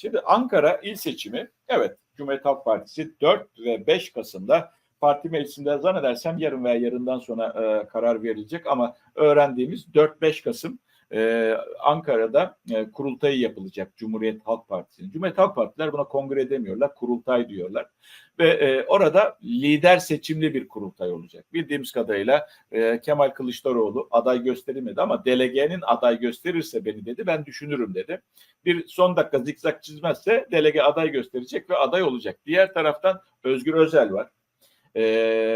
Şimdi Ankara il seçimi evet Cumhuriyet Halk Partisi 4 ve 5 Kasım'da parti meclisinde zannedersem yarın veya yarından sonra e, karar verilecek ama öğrendiğimiz 4-5 Kasım e, Ankara'da e, kurultayı yapılacak Cumhuriyet Halk Partisi'nin. Cumhuriyet Halk Partiler buna kongre demiyorlar, kurultay diyorlar. Ve e, orada lider seçimli bir kurultay olacak. Bildiğimiz kadarıyla e, Kemal Kılıçdaroğlu aday gösterilmedi ama delegenin aday gösterirse beni dedi ben düşünürüm dedi. Bir son dakika zikzak çizmezse delege aday gösterecek ve aday olacak. Diğer taraftan Özgür Özel var. E,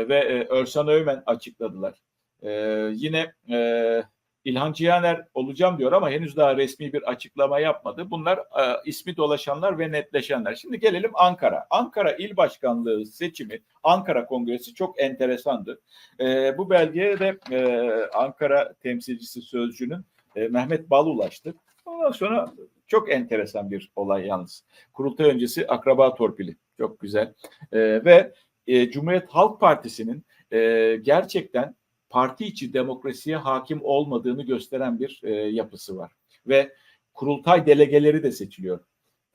ve e, Örsan Öymen açıkladılar. E, yine e, İlhan Cihaner olacağım diyor ama henüz daha resmi bir açıklama yapmadı. Bunlar e, ismi dolaşanlar ve netleşenler. Şimdi gelelim Ankara. Ankara İl Başkanlığı seçimi, Ankara Kongresi çok enteresandı. E, bu belgeye de e, Ankara temsilcisi sözcünün e, Mehmet Bal ulaştı. Ondan sonra çok enteresan bir olay yalnız. Kurultay öncesi akraba torpili. Çok güzel. E, ve e, Cumhuriyet Halk Partisi'nin e, gerçekten parti içi demokrasiye hakim olmadığını gösteren bir e, yapısı var. Ve kurultay delegeleri de seçiliyor.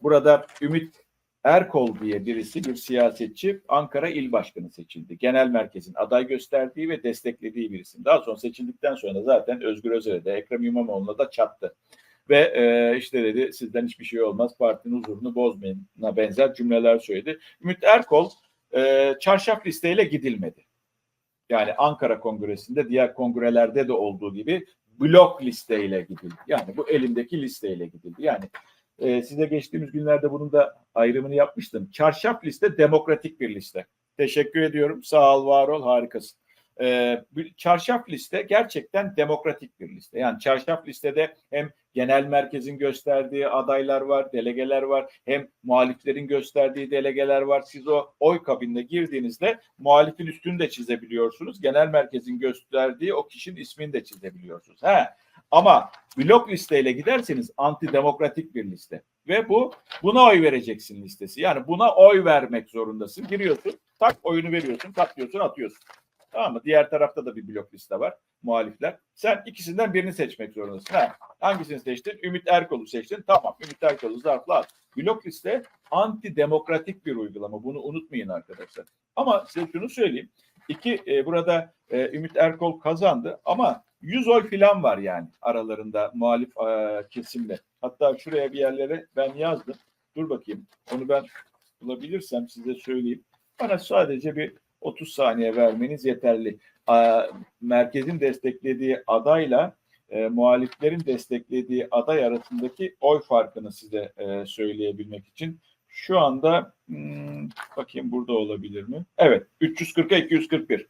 Burada Ümit Erkol diye birisi bir siyasetçi Ankara İl Başkanı seçildi. Genel merkezin aday gösterdiği ve desteklediği bir isim. Daha sonra seçildikten sonra zaten Özgür Özel'e de Ekrem İmamoğlu'na da çattı. Ve e, işte dedi sizden hiçbir şey olmaz partinin huzurunu bozmayına benzer cümleler söyledi. Ümit Erkol e, çarşaf listeyle gidilmedi. Yani Ankara Kongresi'nde diğer kongrelerde de olduğu gibi blok listeyle gidildi. Yani bu elimdeki listeyle gidildi. Yani e, size geçtiğimiz günlerde bunun da ayrımını yapmıştım. Çarşaf liste demokratik bir liste. Teşekkür ediyorum. Sağ ol, var ol, harikasın. Ee, çarşaf liste gerçekten demokratik bir liste. Yani çarşaf listede hem genel merkezin gösterdiği adaylar var, delegeler var. Hem muhaliflerin gösterdiği delegeler var. Siz o oy kabinine girdiğinizde muhalifin üstünü de çizebiliyorsunuz. Genel merkezin gösterdiği o kişinin ismini de çizebiliyorsunuz. He. Ama blok listeyle giderseniz antidemokratik bir liste. Ve bu buna oy vereceksin listesi. Yani buna oy vermek zorundasın. Giriyorsun, tak oyunu veriyorsun, katlıyorsun, atıyorsun. Tamam mı? Diğer tarafta da bir blok liste var muhalifler. Sen ikisinden birini seçmek zorundasın. Ha, hangisini seçtin? Ümit Erkol'u seçtin. Tamam. Ümit Erkol'u zarfla at. Blok liste antidemokratik bir uygulama. Bunu unutmayın arkadaşlar. Ama size şunu söyleyeyim. İki e, burada e, Ümit Erkol kazandı ama 100 oy falan var yani aralarında muhalif e, kesimle. Hatta şuraya bir yerlere ben yazdım. Dur bakayım. Onu ben bulabilirsem size söyleyeyim. Bana sadece bir 30 saniye vermeniz yeterli. Merkezin desteklediği adayla e, muhaliflerin desteklediği aday arasındaki oy farkını size e, söyleyebilmek için şu anda hmm, bakayım burada olabilir mi? Evet 340'a 241.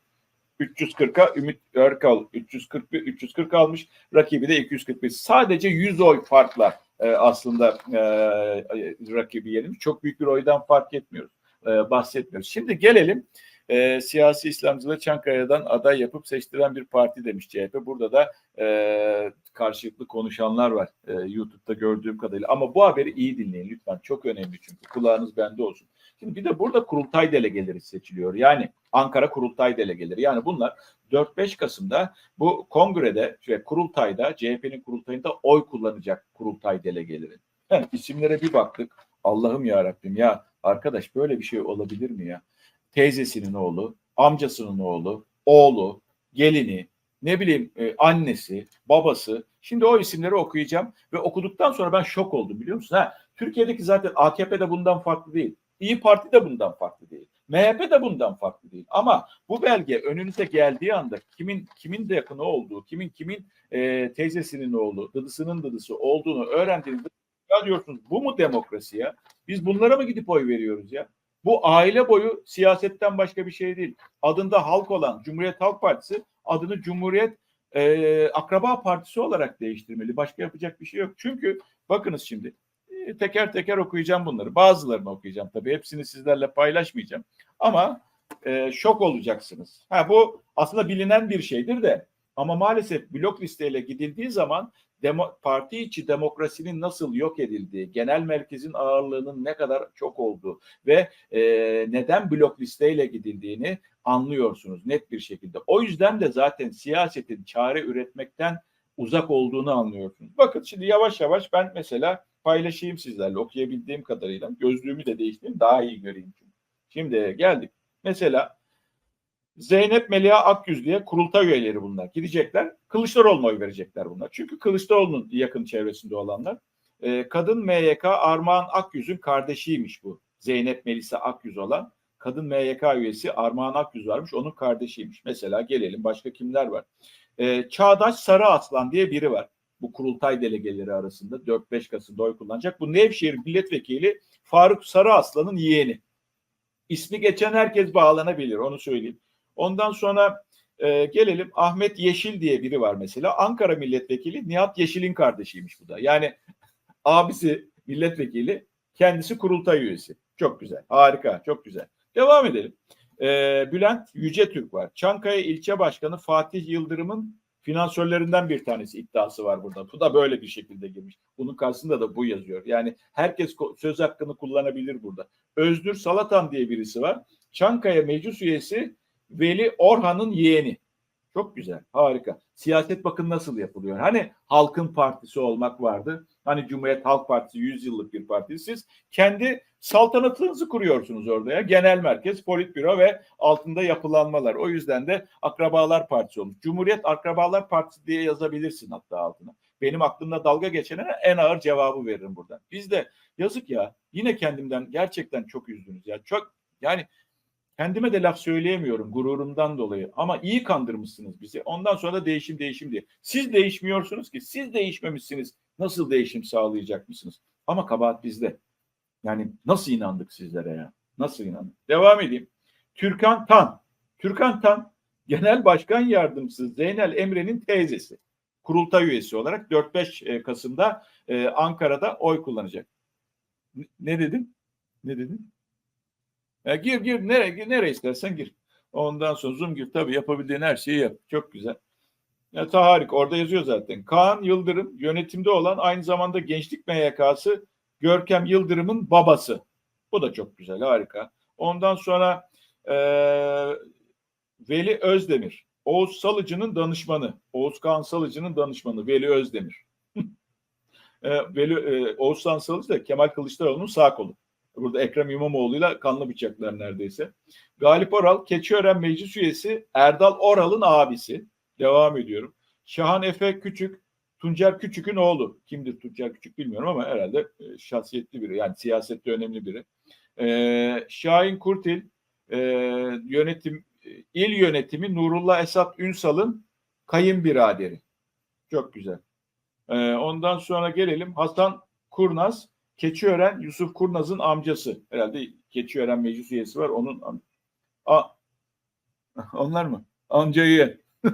340'a Ümit Erkal 341 340 almış. Rakibi de 241. Sadece 100 oy farkla e, aslında e, rakibi yenilmiş. Çok büyük bir oydan fark etmiyoruz. E, bahsetmiyoruz. Şimdi gelelim e, siyasi İslamcıları Çankaya'dan aday yapıp seçtiren bir parti demiş CHP. Burada da e, karşılıklı konuşanlar var e, YouTube'da gördüğüm kadarıyla. Ama bu haberi iyi dinleyin lütfen. Çok önemli çünkü kulağınız bende olsun. Şimdi bir de burada kurultay delegeleri seçiliyor. Yani Ankara kurultay delegeleri. Yani bunlar 4-5 Kasım'da bu kongrede ve kurultayda CHP'nin kurultayında oy kullanacak kurultay delegeleri. Yani isimlere bir baktık. Allah'ım ya Rabbim ya arkadaş böyle bir şey olabilir mi ya? Teyzesinin oğlu, amcasının oğlu, oğlu, gelini, ne bileyim e, annesi, babası. Şimdi o isimleri okuyacağım ve okuduktan sonra ben şok oldum biliyor musun? Ha, Türkiye'deki zaten AKP de bundan farklı değil. İyi Parti de bundan farklı değil. MHP de bundan farklı değil. Ama bu belge önünüze geldiği anda kimin kimin de yakını olduğu, kimin kimin e, teyzesinin oğlu, dıdısının dıdısı olduğunu öğrendiğinizde ya diyorsunuz bu mu demokrasi ya? Biz bunlara mı gidip oy veriyoruz ya? Bu aile boyu siyasetten başka bir şey değil. Adında halk olan Cumhuriyet Halk Partisi adını Cumhuriyet e, Akraba Partisi olarak değiştirmeli. Başka yapacak bir şey yok. Çünkü bakınız şimdi e, teker teker okuyacağım bunları. Bazılarını okuyacağım tabii. Hepsini sizlerle paylaşmayacağım. Ama e, şok olacaksınız. Ha bu aslında bilinen bir şeydir de ama maalesef blok listeyle gidildiği zaman demo, parti içi demokrasinin nasıl yok edildiği, genel merkezin ağırlığının ne kadar çok olduğu ve e, neden blok listeyle gidildiğini anlıyorsunuz net bir şekilde. O yüzden de zaten siyasetin çare üretmekten uzak olduğunu anlıyorsunuz. Bakın şimdi yavaş yavaş ben mesela paylaşayım sizlerle okuyabildiğim kadarıyla. Gözlüğümü de değiştireyim daha iyi göreyim. Şimdi geldik. Mesela Zeynep Melia Akyüz diye kurultay üyeleri bunlar. Gidecekler. Kılıçdaroğlu'na oy verecekler bunlar. Çünkü Kılıçdaroğlu'nun yakın çevresinde olanlar. Ee, kadın MYK Armağan Akyüz'ün kardeşiymiş bu. Zeynep Melisa Akyüz olan. Kadın MYK üyesi Armağan Akyüz varmış. Onun kardeşiymiş. Mesela gelelim başka kimler var? Ee, Çağdaş Sarı Aslan diye biri var. Bu kurultay delegeleri arasında 4-5 Kasım'da oy kullanacak. Bu Nevşehir milletvekili Faruk Sarı Aslan'ın yeğeni. İsmi geçen herkes bağlanabilir onu söyleyeyim. Ondan sonra e, gelelim Ahmet Yeşil diye biri var mesela. Ankara milletvekili Nihat Yeşil'in kardeşiymiş bu da. Yani abisi milletvekili kendisi kurultay üyesi. Çok güzel harika çok güzel. Devam edelim. E, Bülent Yüce Türk var. Çankaya ilçe başkanı Fatih Yıldırım'ın finansörlerinden bir tanesi iddiası var burada. Bu da böyle bir şekilde girmiş. Bunun karşısında da bu yazıyor. Yani herkes söz hakkını kullanabilir burada. Özdür Salatan diye birisi var. Çankaya meclis üyesi Veli Orhan'ın yeğeni. Çok güzel, harika. Siyaset bakın nasıl yapılıyor. Hani Halkın Partisi olmak vardı. Hani Cumhuriyet Halk Partisi 100 yıllık bir parti. Siz kendi saltanatınızı kuruyorsunuz orada ya. Genel merkez, politbüro ve altında yapılanmalar. O yüzden de Akrabalar Partisi olmuş. Cumhuriyet Akrabalar Partisi diye yazabilirsin hatta altına. Benim aklımda dalga geçene en ağır cevabı veririm buradan. Biz de yazık ya yine kendimden gerçekten çok üzdünüz ya. Çok yani Kendime de laf söyleyemiyorum gururumdan dolayı ama iyi kandırmışsınız bizi. Ondan sonra da değişim değişim diye. Siz değişmiyorsunuz ki siz değişmemişsiniz. Nasıl değişim sağlayacak mısınız? Ama kabahat bizde. Yani nasıl inandık sizlere ya? Nasıl inandık? Devam edeyim. Türkan Tan. Türkan Tan Genel Başkan Yardımcısı Zeynel Emre'nin teyzesi. Kurultay üyesi olarak 4-5 Kasım'da e, Ankara'da oy kullanacak. Ne dedim? Ne dedim? Ya gir gir nereye, nereye istersen gir. Ondan sonra zoom gir tabii yapabildiğin her şeyi yap. Çok güzel. Ya ta harika orada yazıyor zaten. Kaan Yıldırım yönetimde olan aynı zamanda Gençlik MYK'sı Görkem Yıldırım'ın babası. Bu da çok güzel harika. Ondan sonra e, Veli Özdemir. Oğuz Salıcı'nın danışmanı. Oğuz Kaan Salıcı'nın danışmanı Veli Özdemir. e, Veli, e, Oğuzhan Salıcı da Kemal Kılıçdaroğlu'nun sağ kolu. Burada Ekrem İmamoğlu'yla kanlı bıçaklar neredeyse. Galip Oral, Keçiören Meclis Üyesi Erdal Oral'ın abisi. Devam ediyorum. Şahan Efe Küçük, Tuncer Küçük'ün oğlu. Kimdir Tuncer Küçük bilmiyorum ama herhalde e, şahsiyetli biri. Yani siyasette önemli biri. Ee, Şahin Kurtil, e, yönetim il yönetimi Nurullah Esat Ünsal'ın kayınbiraderi. Çok güzel. Ee, ondan sonra gelelim Hasan Kurnaz, Keçiören Yusuf Kurnaz'ın amcası. Herhalde Keçiören meclis üyesi var. Onun A onlar mı? Amcayı.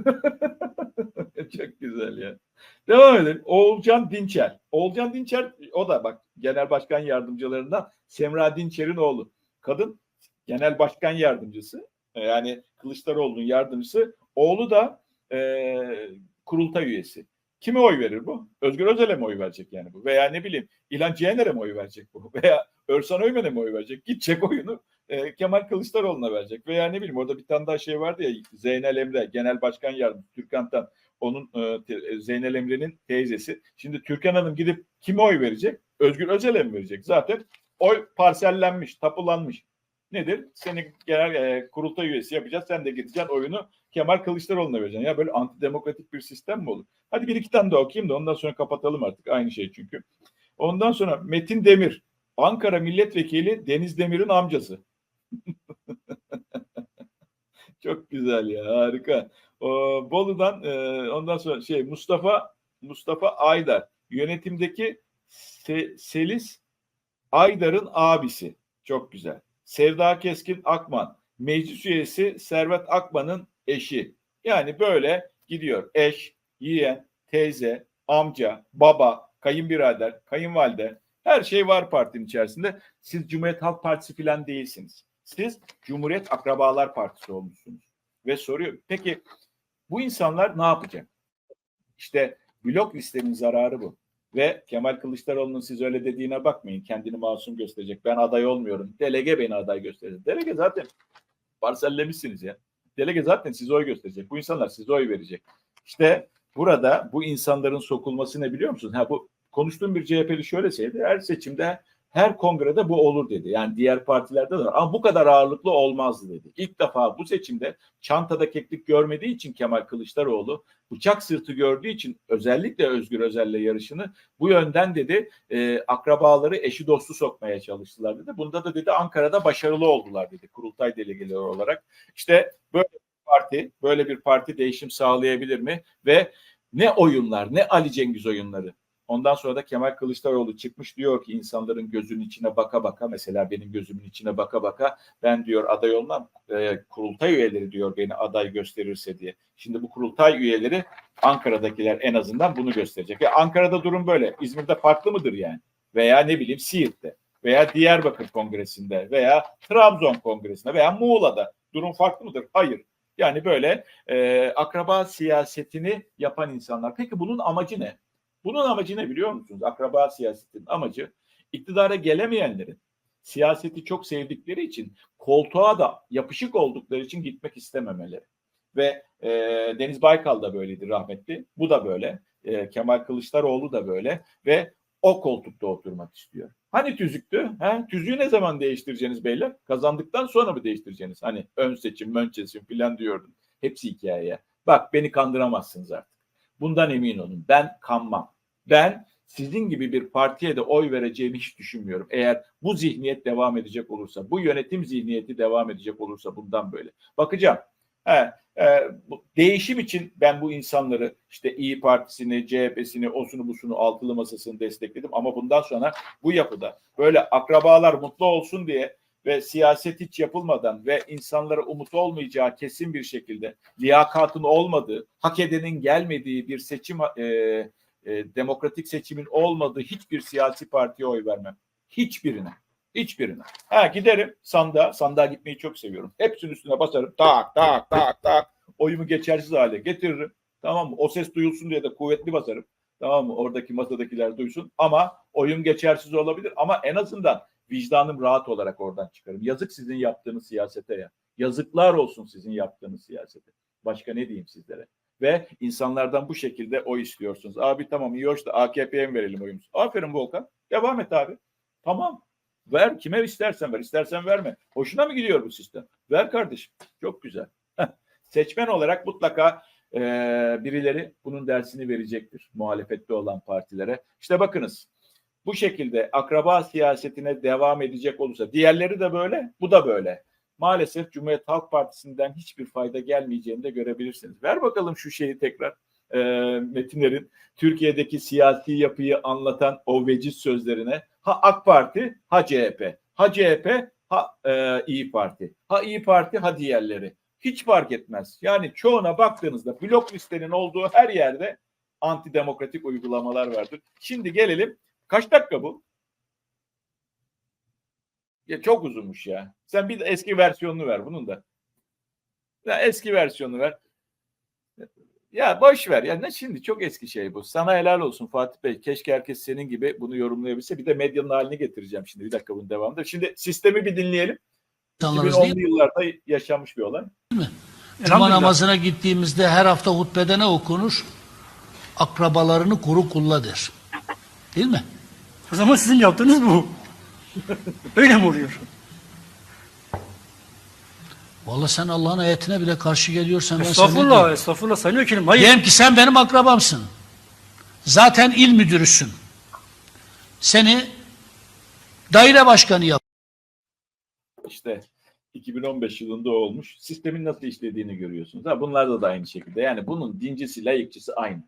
Çok güzel ya. Devam edelim. Oğulcan Dinçer. Oğulcan Dinçer o da bak genel başkan yardımcılarından Semra Dinçer'in oğlu. Kadın genel başkan yardımcısı. Yani Kılıçdaroğlu'nun yardımcısı. Oğlu da e, kurultay üyesi. Kime oy verir bu? Özgür Özel'e mi oy verecek yani bu? Veya ne bileyim İlhan Cihaner'e mi oy verecek bu? Veya Örsan Öymen'e mi oy verecek? Gidecek oyunu e, Kemal Kılıçdaroğlu'na verecek. Veya ne bileyim orada bir tane daha şey vardı ya Zeynel Emre Genel Başkan Yardımcısı Türkan'tan onun e, Zeynel Emre'nin teyzesi. Şimdi Türkan Hanım gidip kime oy verecek? Özgür Özel'e mi verecek? Zaten oy parsellenmiş, tapulanmış. Nedir? Seni genel e, kurultay üyesi yapacağız. Sen de gideceksin oyunu Kemal Kılıçdaroğlu'na vereceksin. Ya böyle antidemokratik bir sistem mi olur? Hadi bir iki tane de okuyayım da ondan sonra kapatalım artık. Aynı şey çünkü. Ondan sonra Metin Demir. Ankara Milletvekili Deniz Demir'in amcası. Çok güzel ya harika. O, Bolu'dan e, ondan sonra şey Mustafa Mustafa Aydar yönetimdeki Se, Selis Aydar'ın abisi. Çok güzel. Sevda Keskin Akman meclis üyesi Servet Akman'ın eşi. Yani böyle gidiyor. Eş, yeğen, teyze, amca, baba, kayınbirader, kayınvalide her şey var partinin içerisinde. Siz Cumhuriyet Halk Partisi falan değilsiniz. Siz Cumhuriyet Akrabalar Partisi olmuşsunuz. Ve soruyor peki bu insanlar ne yapacak? İşte blok listenin zararı bu. Ve Kemal Kılıçdaroğlu'nun siz öyle dediğine bakmayın. Kendini masum gösterecek. Ben aday olmuyorum. Delege beni aday gösterecek. Delege zaten parsellemişsiniz ya. Delege zaten size oy gösterecek. Bu insanlar size oy verecek. İşte burada bu insanların sokulması ne biliyor musunuz? Ha bu konuştuğum bir CHP'li şöyle söyledi. Her seçimde her kongrede bu olur dedi. Yani diğer partilerde de var. Ama bu kadar ağırlıklı olmazdı dedi. İlk defa bu seçimde çantada keklik görmediği için Kemal Kılıçdaroğlu bıçak sırtı gördüğü için özellikle Özgür Özel'le yarışını bu yönden dedi e, akrabaları eşi dostu sokmaya çalıştılar dedi. Bunda da dedi Ankara'da başarılı oldular dedi kurultay delegeleri olarak. İşte böyle bir parti böyle bir parti değişim sağlayabilir mi? Ve ne oyunlar ne Ali Cengiz oyunları Ondan sonra da Kemal Kılıçdaroğlu çıkmış diyor ki insanların gözünün içine baka baka mesela benim gözümün içine baka baka ben diyor aday olmam e, kurultay üyeleri diyor beni aday gösterirse diye. Şimdi bu kurultay üyeleri Ankara'dakiler en azından bunu gösterecek. Ya Ankara'da durum böyle. İzmir'de farklı mıdır yani? Veya ne bileyim Siirt'te veya Diyarbakır Kongresi'nde veya Trabzon Kongresi'nde veya Muğla'da durum farklı mıdır? Hayır. Yani böyle e, akraba siyasetini yapan insanlar. Peki bunun amacı ne? Bunun amacı ne biliyor musunuz? Akraba siyasetinin amacı iktidara gelemeyenlerin siyaseti çok sevdikleri için koltuğa da yapışık oldukları için gitmek istememeleri. Ve e, Deniz Baykal da böyleydi rahmetli. Bu da böyle. E, Kemal Kılıçdaroğlu da böyle. Ve o koltukta oturmak istiyor. Hani tüzüktü? He? Tüzüğü ne zaman değiştireceksiniz beyler? Kazandıktan sonra mı değiştireceksiniz? Hani ön seçim, ön seçim falan diyordun. Hepsi hikayeye. Bak beni kandıramazsınız artık. Bundan emin olun. Ben kanmam. Ben sizin gibi bir partiye de oy vereceğimi hiç düşünmüyorum. Eğer bu zihniyet devam edecek olursa, bu yönetim zihniyeti devam edecek olursa bundan böyle. Bakacağım. He, e, bu, değişim için ben bu insanları işte İyi Partisi'ni, CHP'sini, osunu busunu, altılı masasını destekledim. Ama bundan sonra bu yapıda böyle akrabalar mutlu olsun diye ve siyaset hiç yapılmadan ve insanlara umut olmayacağı kesin bir şekilde liyakatın olmadığı, hak edenin gelmediği bir seçim e, e, demokratik seçimin olmadığı hiçbir siyasi partiye oy vermem. Hiçbirine. Hiçbirine. Ha giderim sandığa. Sandığa gitmeyi çok seviyorum. Hepsinin üstüne basarım. Tak tak tak tak. Oyumu geçersiz hale getiririm. Tamam mı? O ses duyulsun diye de kuvvetli basarım. Tamam mı? Oradaki masadakiler duysun. Ama oyun geçersiz olabilir. Ama en azından vicdanım rahat olarak oradan çıkarım. Yazık sizin yaptığınız siyasete ya. Yazıklar olsun sizin yaptığınız siyasete. Başka ne diyeyim sizlere? Ve insanlardan bu şekilde oy istiyorsunuz. Abi tamam iyi hoş da AKP'ye mi verelim oyumuzu? Aferin Volkan. Devam et abi. Tamam. Ver kime istersen ver. istersen verme. Hoşuna mı gidiyor bu sistem? Ver kardeşim. Çok güzel. Seçmen olarak mutlaka e, birileri bunun dersini verecektir. Muhalefette olan partilere. İşte bakınız bu şekilde akraba siyasetine devam edecek olursa diğerleri de böyle bu da böyle maalesef Cumhuriyet Halk Partisi'nden hiçbir fayda gelmeyeceğini de görebilirsiniz. Ver bakalım şu şeyi tekrar e, Metinler'in Türkiye'deki siyasi yapıyı anlatan o veciz sözlerine ha AK Parti ha CHP ha CHP ha e, İyi Parti ha İyi Parti ha diğerleri hiç fark etmez. Yani çoğuna baktığınızda blok listenin olduğu her yerde antidemokratik uygulamalar vardır. Şimdi gelelim kaç dakika bu? Ya çok uzunmuş ya. Sen bir de eski versiyonunu ver bunun da. Ya eski versiyonunu ver. Ya boş ver. Ya ne şimdi çok eski şey bu. Sana helal olsun Fatih Bey. Keşke herkes senin gibi bunu yorumlayabilse. Bir de medyanın halini getireceğim şimdi. Bir dakika bunun devamında. Şimdi sistemi bir dinleyelim. İnsanlarız 2010'lu değil yıllarda yaşanmış bir olay. mi? Cuma namazına gittiğimizde her hafta hutbede ne okunur? Akrabalarını kuru kulla der. Değil mi? O zaman sizin yaptığınız bu. Öyle mi oluyor? Vallahi sen Allah'ın ayetine bile karşı geliyorsan ben sana Estağfurullah, diyeyim? estağfurullah Sayın Vekilim. Hayır. Diyelim ki sen benim akrabamsın. Zaten il müdürüsün. Seni daire başkanı yap. İşte 2015 yılında olmuş. Sistemin nasıl işlediğini görüyorsunuz. Ha, bunlarda da aynı şekilde. Yani bunun dincisi, layıkçısı aynı.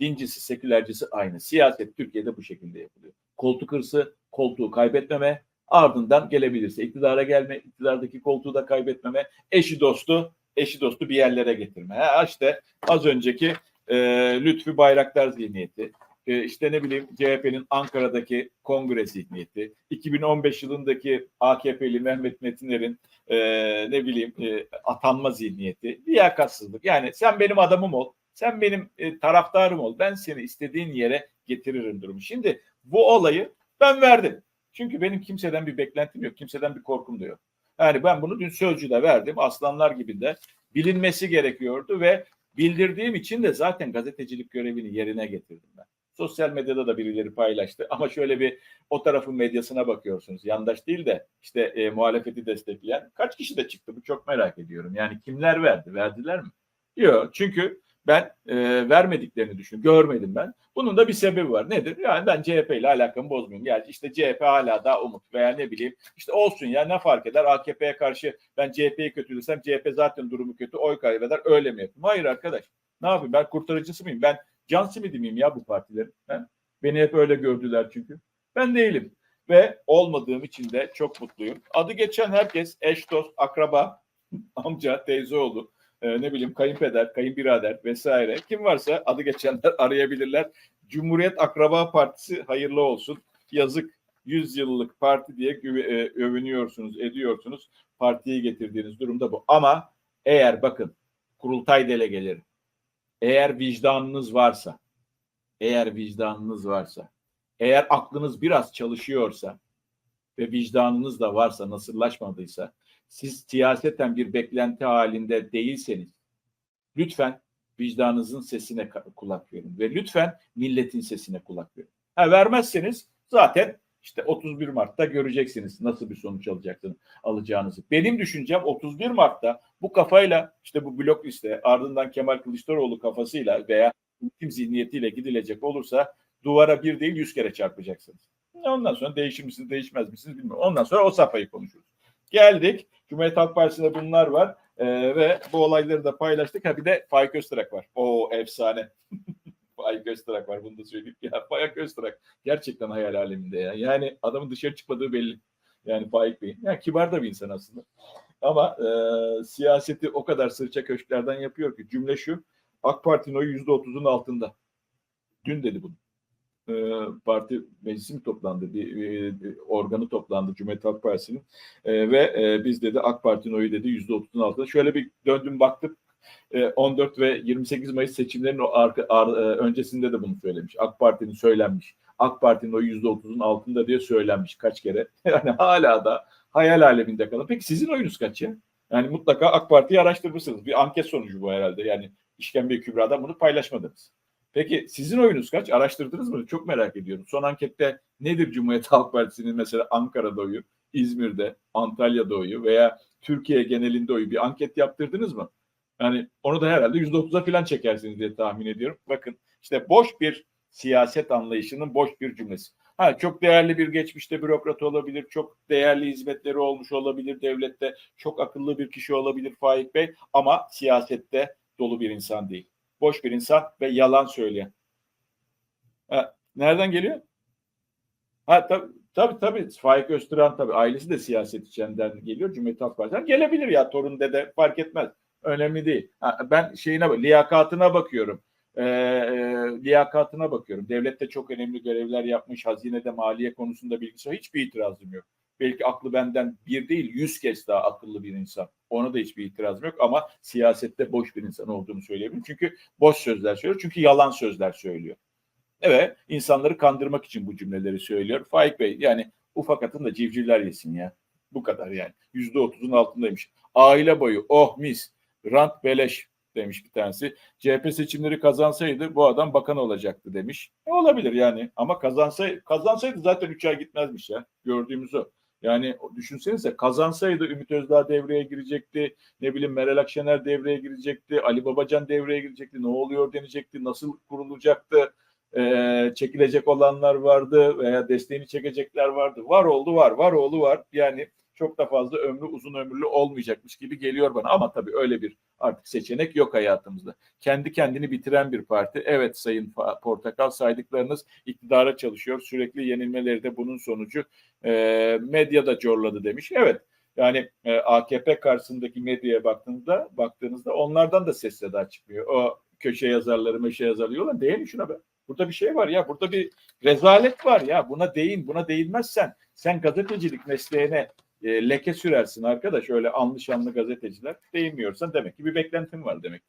Dincisi, sekülercisi aynı. Siyaset Türkiye'de bu şekilde yapılıyor. Koltuk hırsı, koltuğu kaybetmeme, ardından gelebilirse iktidara gelme, iktidardaki koltuğu da kaybetmeme, eşi dostu, eşi dostu bir yerlere getirme. Ha, işte az önceki e, Lütfü Bayraktar zihniyeti, e, işte ne bileyim CHP'nin Ankara'daki kongre zihniyeti, 2015 yılındaki AKP'li Mehmet Metiner'in e, ne bileyim e, atanma zihniyeti, liyakatsızlık. Yani sen benim adamım ol, sen benim e, taraftarım ol, ben seni istediğin yere getiririm durumu. Şimdi bu olayı ben verdim. Çünkü benim kimseden bir beklentim yok, kimseden bir korkum da yok. Yani ben bunu dün Sözcü'de verdim, aslanlar gibi de bilinmesi gerekiyordu ve bildirdiğim için de zaten gazetecilik görevini yerine getirdim ben. Sosyal medyada da birileri paylaştı. Ama şöyle bir o tarafın medyasına bakıyorsunuz. Yandaş değil de işte e, muhalefeti destekleyen kaç kişi de çıktı? Bu çok merak ediyorum. Yani kimler verdi? Verdiler mi? Yok. Çünkü ben e, vermediklerini düşünüyorum. Görmedim ben. Bunun da bir sebebi var. Nedir? Yani ben CHP ile alakamı bozmayayım. Yani işte CHP hala daha umut veya ne bileyim işte olsun ya ne fark eder AKP'ye karşı ben CHP'yi kötülesem CHP zaten durumu kötü oy kaybeder öyle mi yapayım? Hayır arkadaş. Ne yapayım ben kurtarıcısı mıyım? Ben can simidi miyim ya bu partilerin? He? Beni hep öyle gördüler çünkü. Ben değilim. Ve olmadığım için de çok mutluyum. Adı geçen herkes eş, dost, akraba, amca, teyzeoğlu, e, ne bileyim kayınpeder, kayınbirader vesaire kim varsa adı geçenler arayabilirler. Cumhuriyet Akraba Partisi hayırlı olsun. Yazık 100 yıllık parti diye e, övünüyorsunuz, ediyorsunuz. Partiyi getirdiğiniz durumda bu. Ama eğer bakın kurultay delegeleri eğer vicdanınız varsa eğer vicdanınız varsa eğer aklınız biraz çalışıyorsa ve vicdanınız da varsa nasırlaşmadıysa siz siyaseten bir beklenti halinde değilseniz lütfen vicdanınızın sesine kulak verin ve lütfen milletin sesine kulak verin. Ha, vermezseniz zaten işte 31 Mart'ta göreceksiniz nasıl bir sonuç alacaksınız, alacağınızı. Benim düşüncem 31 Mart'ta bu kafayla işte bu blok liste ardından Kemal Kılıçdaroğlu kafasıyla veya kim zihniyetiyle gidilecek olursa duvara bir değil yüz kere çarpacaksınız. Ondan sonra değişir misiniz değişmez misiniz bilmiyorum. Ondan sonra o safhayı konuşuruz. Geldik. Cumhuriyet Halk Partisi'nde bunlar var. Ee, ve bu olayları da paylaştık. Ha bir de Faik Öztürk var. O efsane. Faik Öztürk var bunu da söyleyeyim. Ya Faik Öztürk gerçekten hayal aleminde ya. Yani adamın dışarı çıkmadığı belli. Yani Faik Bey. Yani kibar da bir insan aslında. Ama e, siyaseti o kadar sırça köşklerden yapıyor ki cümle şu. AK Parti'nin oyu yüzde otuzun altında. Dün dedi bunu. E, parti meclisi mi toplandı? Bir, bir organı toplandı Cumhuriyet Halk Partisi'nin. E, ve e, biz dedi AK Parti'nin oyu dedi yüzde otuzun altında. Şöyle bir döndüm baktım. E, 14 ve 28 Mayıs seçimlerinin o arka, ar- e, öncesinde de bunu söylemiş. AK Parti'nin söylenmiş. AK Parti'nin yüzde otuzun altında diye söylenmiş kaç kere. Yani hala da hayal aleminde kalın. Peki sizin oyunuz kaç ya? Yani mutlaka AK Parti'yi araştırmışsınız. Bir anket sonucu bu herhalde. Yani İşkembe Kübra'dan bunu paylaşmadınız. Peki sizin oyunuz kaç? Araştırdınız mı? Çok merak ediyorum. Son ankette nedir Cumhuriyet Halk Partisi'nin mesela Ankara'da oyu, İzmir'de, Antalya'da oyu veya Türkiye genelinde oyu bir anket yaptırdınız mı? Yani onu da herhalde %30'a falan çekersiniz diye tahmin ediyorum. Bakın işte boş bir siyaset anlayışının boş bir cümlesi. Ha, çok değerli bir geçmişte bürokrat olabilir, çok değerli hizmetleri olmuş olabilir devlette, çok akıllı bir kişi olabilir Faik Bey ama siyasette dolu bir insan değil. Boş bir insan ve yalan söyleyen. Ha, nereden geliyor? Ha tabii tabii, tabii. Faik Öztürk'ün tabii ailesi de siyaset içinden geliyor. Cumhuriyet Halk Partisi'nden gelebilir ya torun dede fark etmez. Önemli değil. Ha, ben şeyine liyakatına bakıyorum. Ee, e, liyakatına bakıyorum. Devlette çok önemli görevler yapmış. Hazinede maliye konusunda bilgisi var. Hiçbir itirazım yok. Belki aklı benden bir değil yüz kez daha akıllı bir insan. Ona da hiçbir itirazım yok ama siyasette boş bir insan olduğunu söyleyebilirim. Çünkü boş sözler söylüyor. Çünkü yalan sözler söylüyor. Evet insanları kandırmak için bu cümleleri söylüyor. Faik Bey yani ufak atın da civcivler yesin ya. Bu kadar yani. Yüzde otuzun altındaymış. Aile boyu oh mis. Rant beleş demiş bir tanesi. CHP seçimleri kazansaydı bu adam bakan olacaktı demiş. E, olabilir yani ama kazansaydı, kazansaydı zaten 3 ay gitmezmiş ya. Gördüğümüz o. Yani düşünsenize kazansaydı Ümit Özdağ devreye girecekti. Ne bileyim Meral Akşener devreye girecekti. Ali Babacan devreye girecekti. Ne oluyor denecekti. Nasıl kurulacaktı. Ee, çekilecek olanlar vardı veya desteğini çekecekler vardı. Var oldu var. Var oğlu var. Yani çok da fazla ömrü uzun ömürlü olmayacakmış gibi geliyor bana. Ama tabii öyle bir artık seçenek yok hayatımızda. Kendi kendini bitiren bir parti. Evet Sayın Portakal saydıklarınız iktidara çalışıyor. Sürekli yenilmeleri de bunun sonucu. E, medya da corladı demiş. Evet yani e, AKP karşısındaki medyaya baktığınızda baktığınızda onlardan da ses seda çıkmıyor. O köşe yazarları, meşe yazarları diyorlar. Değin şuna be. Burada bir şey var ya. Burada bir rezalet var ya. Buna değin. Buna değinmezsen sen gazetecilik mesleğine e, leke sürersin arkadaş. Öyle anlı şanlı gazeteciler değinmiyorsan demek ki bir beklentin var demek.